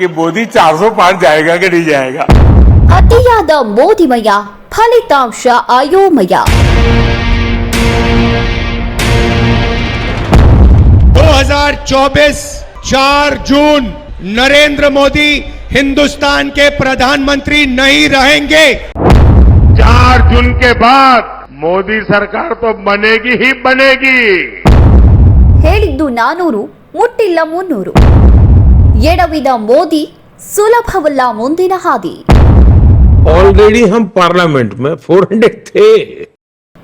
कि मोदी 400 पार जाएगा कि नहीं जाएगा ಅತಿಯಾದ ಮೋದಿಮಯ ಫಲಿತಾಂಶ ಅಯೋಮಯ 2024 4 जून नरेंद्र मोदी हिंदुस्तान के प्रधानमंत्री नहीं रहेंगे चार जून के बाद मोदी सरकार तो बनेगी ही बनेगी ಹೇಳಿದ್ದು ನಾನೂರು ಮುಟ್ಟಿಲ್ಲ ಮುನ್ನೂರು ಎಡವಿದ ಮೋದಿ ಸುಲಭವಲ್ಲ ಮುಂದಿನ ಹಾದಿ ऑलरेडी हम पार्लियामेंट में 400 थे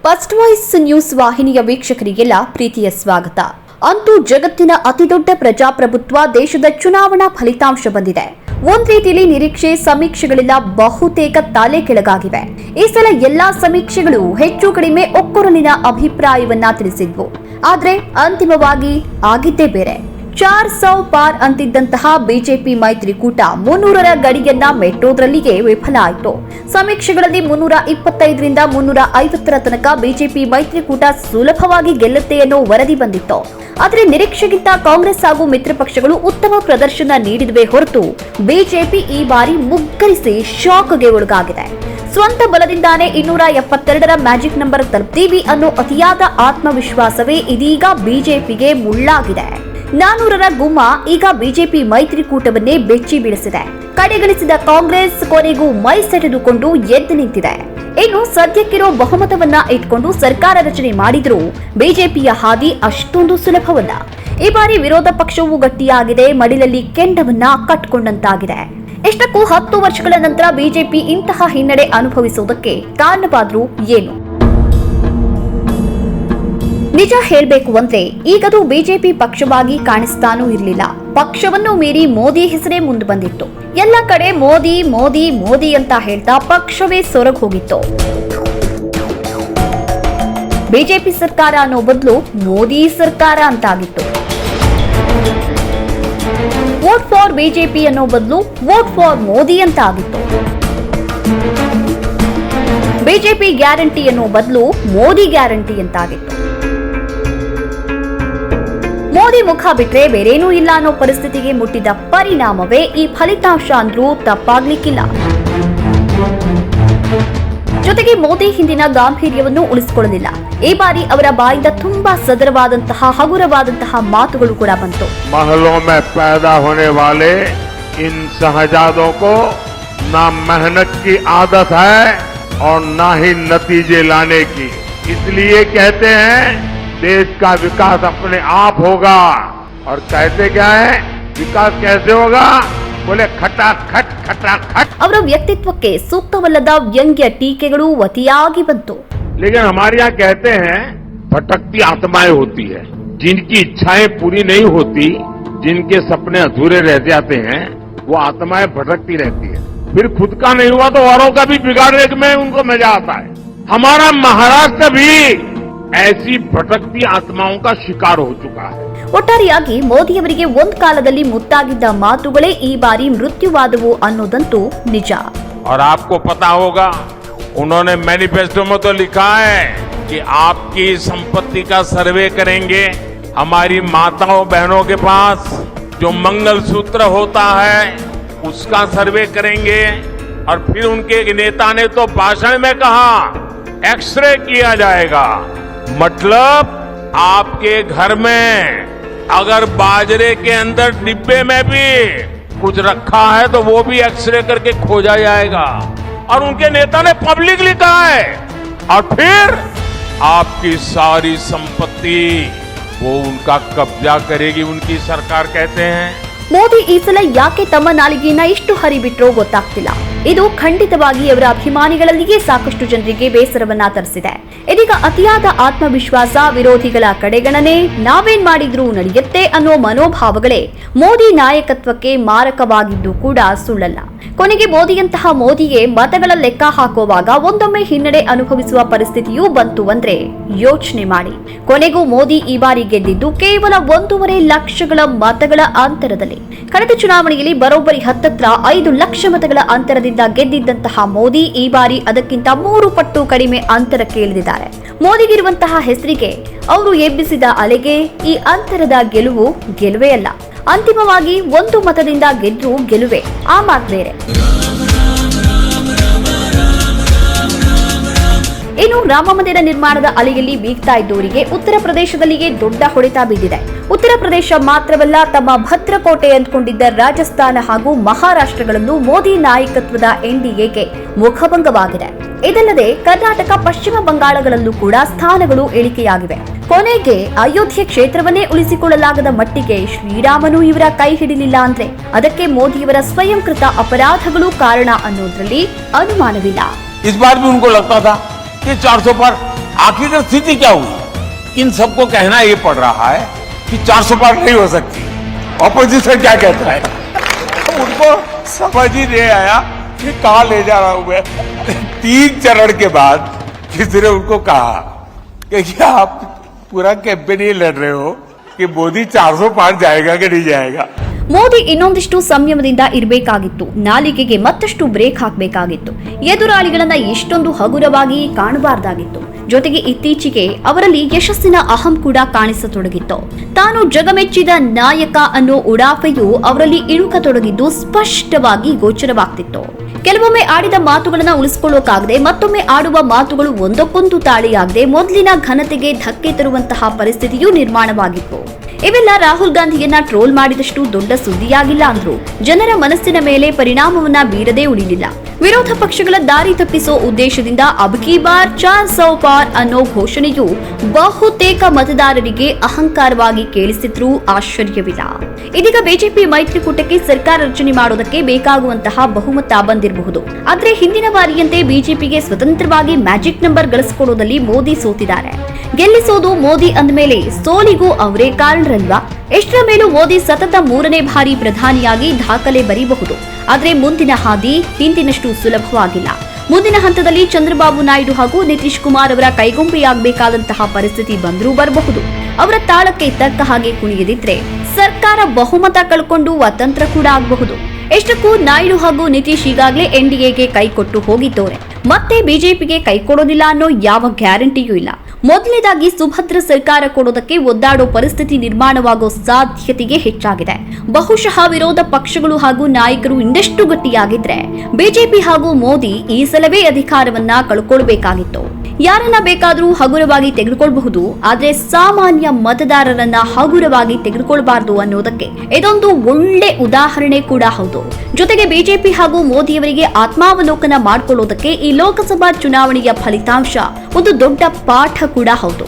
ಫಸ್ಟ್ ವಾಯ್ಸ್ ನ್ಯೂಸ್ ವಾಹಿನಿಯ ವೀಕ್ಷಕರಿಗೆಲ್ಲ ಪ್ರೀತಿಯ ಸ್ವಾಗತ ಅಂತೂ ಜಗತ್ತಿನ ಅತಿದೊಡ್ಡ ಪ್ರಜಾಪ್ರಭುತ್ವ ದೇಶದ ಚುನಾವಣಾ ಫಲಿತಾಂಶ ಬಂದಿದೆ ಒಂದ್ ರೀತಿಯಲ್ಲಿ ನಿರೀಕ್ಷೆ ಸಮೀಕ್ಷೆಗಳೆಲ್ಲ ಬಹುತೇಕ ತಾಲೆ ಕೆಳಗಾಗಿವೆ ಈ ಸಲ ಎಲ್ಲಾ ಸಮೀಕ್ಷೆಗಳು ಹೆಚ್ಚು ಕಡಿಮೆ ಒಕ್ಕೊರಲಿನ ಅಭಿಪ್ರಾಯವನ್ನ ತಿಳಿಸಿದ್ವು ಆದ್ರೆ ಅಂತಿಮವಾಗಿ ಆಗಿದ್ದೇ ಬೇರೆ ಚಾರ್ ಸೌ ಪಾರ್ ಅಂತಿದ್ದಂತಹ ಬಿಜೆಪಿ ಮೈತ್ರಿಕೂಟ ಮುನ್ನೂರರ ಗಡಿಯನ್ನ ಮೆಟ್ಟೋದ್ರಲ್ಲಿಗೆ ವಿಫಲ ಆಯಿತು. ಸಮೀಕ್ಷೆಗಳಲ್ಲಿ ಮುನ್ನೂರ ಇಪ್ಪತ್ತೈದರಿಂದ ಮುನ್ನೂರ ಐವತ್ತರ ತನಕ ಬಿಜೆಪಿ ಮೈತ್ರಿಕೂಟ ಸುಲಭವಾಗಿ ಗೆಲ್ಲುತ್ತೆ ಅನ್ನೋ ವರದಿ ಬಂದಿತ್ತು. ಆದರೆ ನಿರೀಕ್ಷೆಗಿಂತ ಕಾಂಗ್ರೆಸ್ ಹಾಗೂ ಮಿತ್ರ ಪಕ್ಷಗಳು ಉತ್ತಮ ಪ್ರದರ್ಶನ ನೀಡಿದವೆ ಹೊರತು ಬಿಜೆಪಿ ಈ ಬಾರಿ ಮುಗ್ಗರಿಸಿ ಶಾಕ್ಗೆ ಒಳಗಾಗಿದೆ. ಸ್ವಂತ ಬಲದಿಂದಾನೇ ಇನ್ನೂರ ಎಪ್ಪತ್ತೆರಡರ ಮ್ಯಾಜಿಕ್ ನಂಬರ್ ತಲುಪ್ತೀವಿ ಅನ್ನೋ ಅತಿಯಾದ ಆತ್ಮವಿಶ್ವಾಸವೇ ಇದೀಗ ಬಿಜೆಪಿಗೆ ಮುಳ್ಳಾಗಿದೆ. ನಾನೂರರ ಗುಮ್ಮ ಈಗ ಬಿಜೆಪಿ ಮೈತ್ರಿಕೂಟವನ್ನೇ ಬೆಚ್ಚಿ ಬೀಳಿಸಿದೆ. ಕಡೆಗಣಿಸಿದ ಕಾಂಗ್ರೆಸ್ ಕೊನೆಗೂ ಮೈ ಸೆಟೆದುಕೊಂಡು ಎದ್ದು ನಿಂತಿದೆ. ಇನ್ನು ಸದ್ಯಕ್ಕಿರೋ ಬಹುಮತವನ್ನ ಇಟ್ಕೊಂಡು ಸರ್ಕಾರ ರಚನೆ ಮಾಡಿದ್ರೂ ಬಿಜೆಪಿಯ ಹಾದಿ ಅಷ್ಟೊಂದು ಸುಲಭವಲ್ಲ. ಈ ಬಾರಿ ವಿರೋಧ ಪಕ್ಷವು ಗಟ್ಟಿಯಾಗಿದೆ, ಮಡಿಲಲ್ಲಿ ಕೆಂಡವನ್ನ ಕಟ್ಕೊಂಡಂತಾಗಿದೆ. ಇಷ್ಟಕ್ಕೂ ಹತ್ತು ವರ್ಷಗಳ ನಂತರ ಬಿಜೆಪಿ ಇಂತಹ ಹಿನ್ನಡೆ ಅನುಭವಿಸುವುದಕ್ಕೆ ಕಾರಣವಾದರೂ ಏನು? ನಿಜ ಹೇಳಬೇಕು ಅಂದ್ರೆ ಈಗದು ಬಿಜೆಪಿ ಪಕ್ಷವಾಗಿ ಕಾಣಿಸ್ತಾನೂ ಇರಲಿಲ್ಲ. ಪಕ್ಷವನ್ನು ಮೀರಿ ಮೋದಿ ಹೆಸರೇ ಮುಂದೆ ಬಂದಿತ್ತು. ಎಲ್ಲ ಕಡೆ ಮೋದಿ ಮೋದಿ ಮೋದಿ ಅಂತ ಹೇಳ್ತಾ ಪಕ್ಷವೇ ಸೊರಗ್ ಹೋಗಿತ್ತು. ಬಿಜೆಪಿ ಸರ್ಕಾರ ಅನ್ನೋ ಬದಲು ಮೋದಿ ಸರ್ಕಾರ ಅಂತಾಗಿತ್ತು. ವೋಟ್ ಫಾರ್ ಬಿಜೆಪಿ ಅನ್ನೋ ಬದಲು ವೋಟ್ ಫಾರ್ ಮೋದಿ ಅಂತ ಆಗಿತ್ತು ಬಿಜೆಪಿ ಗ್ಯಾರಂಟಿ ಅನ್ನೋ ಬದಲು ಮೋದಿ ಗ್ಯಾರಂಟಿ ಅಂತಾಗಿತ್ತು. ಮೋದಿ ಮುಖ ಬಿಟ್ರೆ ಬೇರೇನೂ ಇಲ್ಲ ಅನ್ನೋ ಪರಿಸ್ಥಿತಿಗೆ ಮುಟ್ಟಿದ ಪರಿಣಾಮವೇ ಈ ಫಲಿತಾಂಶ ಅಂದ್ರೂ ತಪ್ಪಾಗ್ಲಿಕ್ಕಿಲ್ಲ ಜೊತೆಗೆ ಮೋದಿ ಹಿಂದಿನ ಗಾಂಭೀರ್ಯವನ್ನು ಉಳಿಸಿಕೊಳ್ಳಲಿಲ್ಲ ಈ ಬಾರಿ ಅವರ ಬಾಯಿಂದ ತುಂಬಾ ಸದರವಾದಂತಹ ಹಗುರವಾದಂತಹ ಮಾತುಗಳು ಕೂಡ ಬಂತು महलों में पैदा होने वाले इन शहजादों को ना मेहनत की आदत है और ना ही नतीजे लाने की इसलिए कहते हैं देश का विकास अपने आप होगा और कहते क्या है विकास कैसे होगा बोले खटाखट खटाखट ಅವರ ವ್ಯಕ್ತಿತ್ವಕ್ಕೆ ಸೂಕ್ತವಲ್ಲದ ವ್ಯಂಗ್ಯ ಟೀಕೆಗಳು ಅತಿಯಾಗಿ ಬಂತು लेकिन हमारे यहाँ कहते हैं भटकती आत्माएं होती है जिनकी इच्छाएं पूरी नहीं होती जिनके सपने अधूरे रह जाते हैं वो आत्माएं भटकती रहती है फिर खुद का नहीं हुआ तो औरों का भी बिगाड़ने में उनको मजा आता है हमारा महाराष्ट्र भी ऐसी भटकती आत्माओं का शिकार हो चुका है ಒಟ್ಟಾರೆಯಾಗಿ ಮೋದಿಯವರಿಗೆ ಒಂದ್ ಕಾಲದಲ್ಲಿ ಮುತ್ತಾಗಿದ್ದ ಮಾತುಗಳೇ ಈ ಬಾರಿ ಮೃತ್ಯುವಾದವು ಅನ್ನೋದಂತೂ ನಿಜ और आपको पता होगा उन्होंने मैनिफेस्टो में तो लिखा है कि आपकी संपत्ति का सर्वे करेंगे हमारी माताओं बहनों के पास जो मंगल सूत्र होता है उसका सर्वे करेंगे और फिर उनके एक नेता ने तो भाषण में कहा एक्सरे किया जाएगा मतलब आपके घर में अगर बाजरे के अंदर डिब्बे में भी कुछ रखा है तो वो भी एक्सरे करके खोजा जाएगा और उनके नेता ने पब्लिकली कहा है और फिर आपकी सारी संपत्ति वो उनका कब्जा करेगी उनकी सरकार कहते हैं ಮೋದಿ ಈ ಸಲ ಯಾಕೆ ತಮ್ಮ ನಾಲಿಗೆಯನ್ನ ಇಷ್ಟು ಹರಿಬಿಟ್ರೋ ಗೊತ್ತಾಗ್ತಿಲ್ಲ ಇದು ಖಂಡಿತವಾಗಿ ಅವರ ಅಭಿಮಾನಿಗಳಲ್ಲಿಯೇ ಸಾಕಷ್ಟು ಜನರಿಗೆ ಬೇಸರವನ್ನ ತರಿಸಿದೆ. ಇದೀಗ ಅತಿಯಾದ ಆತ್ಮವಿಶ್ವಾಸ ವಿರೋಧಿಗಳ ಕಡೆಗಣನೆ ನಾವೇನ್ ಮಾಡಿದ್ರೂ ನಡೆಯುತ್ತೆ ಅನ್ನೋ ಮನೋಭಾವಗಳೇ ಮೋದಿ ನಾಯಕತ್ವಕ್ಕೆ ಮಾರಕವಾಗಿದ್ದು ಕೂಡ ಸುಳ್ಳಲ್ಲ. ಕೊನೆಗೆ ಮೋದಿಯಂತಹ ಮೋದಿಗೆ ಮತಗಳ ಲೆಕ್ಕ ಹಾಕುವಾಗ ಒಂದೊಮ್ಮೆ ಹಿನ್ನಡೆ ಅನುಭವಿಸುವ ಪರಿಸ್ಥಿತಿಯೂ ಬಂತು ಅಂದ್ರೆ ಯೋಚನೆ ಮಾಡಿ. ಕೊನೆಗೂ ಮೋದಿ ಈ ಬಾರಿ ಗೆದ್ದಿದ್ದು ಕೇವಲ ಒಂದೂವರೆ ಲಕ್ಷಗಳ ಮತಗಳ ಅಂತರದಲ್ಲಿ. ಕಳೆದ ಚುನಾವಣೆಯಲ್ಲಿ ಬರೋಬ್ಬರಿ ಹತ್ತತ್ರ ಐದು ಲಕ್ಷ ಮತಗಳ ಅಂತರದಿಂದ ಗೆದ್ದಿದ್ದಂತಹ ಮೋದಿ ಈ ಬಾರಿ ಅದಕ್ಕಿಂತ ಮೂರು ಪಟ್ಟು ಕಡಿಮೆ ಅಂತರಕ್ಕೆ ಇಳಿದಿದ್ದಾರೆ. ಮೋದಿಗಿರುವಂತಹ ಹೆಸರಿಗೆ ಅವರು ಎಬ್ಬಿಸಿದ ಅಲೆಗೆ ಈ ಅಂತರದ ಗೆಲುವು ಗೆಲುವೇ ಅಲ್ಲ. ಅಂತಿಮವಾಗಿ ಒಂದು ಮತದಿಂದ ಗೆದ್ದು ಗೆಲುವೆ. ಆ ಮಾತು ಬೇರೆ. ಇನ್ನು ರಾಮ ಮಂದಿರ ನಿರ್ಮಾಣದ ಅಲೆಯಲ್ಲಿ ಬೀಗ್ತಾ ಇದ್ದವರಿಗೆ ಉತ್ತರ ಪ್ರದೇಶದಲ್ಲಿಯೇ ದೊಡ್ಡ ಹೊಡೆತ ಬಿದ್ದಿದೆ ಉತ್ತರ ಪ್ರದೇಶ ಮಾತ್ರವಲ್ಲ, ತಮ್ಮ ಭದ್ರಕೋಟೆ ಅಂದ್ಕೊಂಡಿದ್ದ ರಾಜಸ್ಥಾನ ಹಾಗೂ ಮಹಾರಾಷ್ಟ್ರಗಳಲ್ಲೂ ಮೋದಿ ನಾಯಕತ್ವದ ಎನ್ಡಿಎಗೆ ಮುಖಭಂಗವಾಗಿದೆ. ಇದಲ್ಲದೆ, ಕರ್ನಾಟಕ, ಪಶ್ಚಿಮ ಬಂಗಾಳಗಳಲ್ಲೂ ಕೂಡ ಸ್ಥಾನಗಳು ಇಳಿಕೆಯಾಗಿವೆ. ಕೊನೆಗೆ ಅಯೋಧ್ಯೆ ಕ್ಷೇತ್ರವನ್ನೇ ಉಳಿಸಿಕೊಳ್ಳಲಾಗದ ಮಟ್ಟಿಗೆ ಶ್ರೀರಾಮನು ಇವರ ಕೈ ಹಿಡಿಲಿಲ್ಲ ಅಂದ್ರೆ ಅದಕ್ಕೆ ಮೋದಿಯವರ ಸ್ವಯಂಕೃತ ಅಪರಾಧಗಳು ಕಾರಣ ಅನ್ನೋದ್ರಲ್ಲಿ ಅನುಮಾನವಿಲ್ಲ. कि 400 पर आखिरकार स्थिति क्या हुई? इन सबको कहना ये पड़ रहा है कि 400 पार नहीं हो सकती। ऑपोजिशन क्या कहता है? उनको समझ ही नहीं आया कि कहा ले जा रहा हूँ मैं। तीन चरण के बाद किसी ने उनको कहा कि आप पूरा कैंपेन ये लड़ रहे हो कि मोदी 400 पार जाएगा कि नहीं जाएगा? ಮೋದಿ ಇನ್ನೊಂದಿಷ್ಟು ಸಂಯಮದಿಂದ ಇರಬೇಕಾಗಿತ್ತು. ನಾಲಿಗೆಗೆ ಮತ್ತಷ್ಟು ಬ್ರೇಕ್ ಹಾಕಬೇಕಾಗಿತ್ತು. ಎದುರಾಳಿಗಳನ್ನ ಇಷ್ಟೊಂದು ಹಗುರವಾಗಿ ಕಾಣಬಾರ್ದಾಗಿತ್ತು. ಜೊತೆಗೆ ಇತ್ತೀಚೆಗೆ ಅವರಲ್ಲಿ ಯಶಸ್ಸಿನ ಅಹಂ ಕೂಡ ಕಾಣಿಸತೊಡಗಿತ್ತು. ತಾನು ಜಗಮೆಚ್ಚಿದ ನಾಯಕ ಅನ್ನೋ ಉಡಾಫೆಯು ಅವರಲ್ಲಿ ಇಣುಕತೊಡಗಿದ್ದು ಸ್ಪಷ್ಟವಾಗಿ ಗೋಚರವಾಗ್ತಿತ್ತು. ಕೆಲವೊಮ್ಮೆ ಆಡಿದ ಮಾತುಗಳನ್ನ ಉಳಿಸಿಕೊಳ್ಳೋಕಾಗದೆ ಮತ್ತೊಮ್ಮೆ ಆಡುವ ಮಾತುಗಳು ಒಂದಕ್ಕೊಂದು ತಾಳಿಯಾಗದೆ ಮೊದಲಿನ ಘನತೆಗೆ ಧಕ್ಕೆ ತರುವಂತಹ ಪರಿಸ್ಥಿತಿಯೂ ನಿರ್ಮಾಣವಾಗಿತ್ತು. ಇವೆಲ್ಲ ರಾಹುಲ್ ಗಾಂಧಿಯನ್ನ ಟ್ರೋಲ್ ಮಾಡಿದಷ್ಟು ದೊಡ್ಡ ಸುದ್ದಿಯಾಗಿಲ್ಲ ಅಂದ್ರು. ಜನರ ಮನಸ್ಸಿನ ಮೇಲೆ ಪರಿಣಾಮವನ್ನ ಬೀರದೇ ಉಳಿಲಿಲ್ಲ. ವಿರೋಧ ಪಕ್ಷಗಳ ದಾರಿ ತಪ್ಪಿಸೋ ಉದ್ದೇಶದಿಂದ ಅಬ್ಕಿ ಬಾರ್ ಚಾರ್ ಸೌ ಪಾರ್ ಅನ್ನೋ ಘೋಷಣೆಯು ಬಹುತೇಕ ಮತದಾರರಿಗೆ ಅಹಂಕಾರವಾಗಿ ಕೇಳಿಸಿದ್ರೂ ಆಶ್ಚರ್ಯವಿಲ್ಲ. ಇದೀಗ ಬಿಜೆಪಿ ಮೈತ್ರಿಕೂಟಕ್ಕೆ ಸರ್ಕಾರ ರಚನೆ ಮಾಡೋದಕ್ಕೆ ಬೇಕಾಗುವಂತಹ ಬಹುಮತ ಬಂದಿರಬಹುದು. ಆದ್ರೆ ಹಿಂದಿನ ಬಾರಿಯಂತೆ ಬಿಜೆಪಿಗೆ ಸ್ವತಂತ್ರವಾಗಿ ಮ್ಯಾಜಿಕ್ ನಂಬರ್ ಗಳಿಸಿಕೊಡೋದಲ್ಲಿ ಮೋದಿ ಸೋತಿದ್ದಾರೆ. ಗೆಲ್ಲಿಸೋದು ಮೋದಿ ಅಂದಮೇಲೆ ಸೋಲಿಗೂ ಅವರೇ ಕಾರಣರಲ್ವಾ ಎಷ್ಟರ ಮೇಲೂ ಮೋದಿ ಸತತ ಮೂರನೇ ಬಾರಿ ಪ್ರಧಾನಿಯಾಗಿ ದಾಖಲೆ ಬರೀಬಹುದು. ಆದರೆ ಮುಂದಿನ ಹಾದಿ ಹಿಂದಿನಷ್ಟು ಸುಲಭವಾಗಿಲ್ಲ. ಮುಂದಿನ ಹಂತದಲ್ಲಿ ಚಂದ್ರಬಾಬು ನಾಯ್ಡು ಹಾಗೂ ನಿತೀಶ್ ಕುಮಾರ್ ಅವರ ಕೈಗೊಂಬೆಯಾಗಬೇಕಾದಂತಹ ಪರಿಸ್ಥಿತಿ ಬಂದರೂ ಬರಬಹುದು. ಅವರ ತಾಳಕ್ಕೆ ತಕ್ಕ ಹಾಗೆ ಕುಣಿಯದಿದ್ರೆ ಸರ್ಕಾರ ಬಹುಮತ ಕಳ್ಕೊಂಡು ಅತಂತ್ರ ಕೂಡ ಆಗಬಹುದು. ಎಷ್ಟಕ್ಕೂ ನಾಯ್ಡು ಹಾಗೂ ನಿತೀಶ್ ಈಗಾಗಲೇ ಎನ್ಡಿಎಗೆ ಕೈ ಕೊಟ್ಟು ಹೋಗಿದ್ದೋರೆ ಮತ್ತೆ ಬಿಜೆಪಿಗೆ ಕೈ ಕೊಡೋದಿಲ್ಲ ಅನ್ನೋ ಯಾವ ಗ್ಯಾರಂಟಿಯೂ ಇಲ್ಲ. ಮೊದಲನೇದಾಗಿ ಸುಭದ್ರ ಸರ್ಕಾರ ಕೊಡೋದಕ್ಕೆ ಒದ್ದಾಡೋ ಪರಿಸ್ಥಿತಿ ನಿರ್ಮಾಣವಾಗೋ ಸಾಧ್ಯತೆಗೆ ಹೆಚ್ಚಾಗಿದೆ. ಬಹುಶಃ ವಿರೋಧ ಪಕ್ಷಗಳು ಹಾಗೂ ನಾಯಕರು ಇನ್ನಷ್ಟು ಗಟ್ಟಿಯಾಗಿದ್ರೆ, ಬಿಜೆಪಿ ಹಾಗೂ ಮೋದಿ ಈ ಸಲವೇ ಅಧಿಕಾರವನ್ನ ಕಳ್ಕೊಳ್ಬೇಕಾಗಿತ್ತು. ಯಾರನ್ನ ಬೇಕಾದರೂ ಹಗುರವಾಗಿ ತೆಗೆದುಕೊಳ್ಳಬಹುದು ಆದ್ರೆ ಸಾಮಾನ್ಯ ಮತದಾರರನ್ನ ಹಗುರವಾಗಿ ತೆಗೆದುಕೊಳ್ಳಬಾರದು ಅನ್ನೋದಕ್ಕೆ ಇದೊಂದು ಒಳ್ಳೆ ಉದಾಹರಣೆ ಕೂಡ ಹೌದು. ಜೊತೆಗೆ ಬಿಜೆಪಿ ಹಾಗೂ ಮೋದಿಯವರಿಗೆ ಆತ್ಮಾವಲೋಕನ ಮಾಡಿಕೊಳ್ಳೋದಕ್ಕೆ ಈ ಲೋಕಸಭಾ ಚುನಾವಣೆಯ ಫಲಿತಾಂಶ ಒಂದು ದೊಡ್ಡ ಪಾಠ ಕೂಡ ಹೌದು.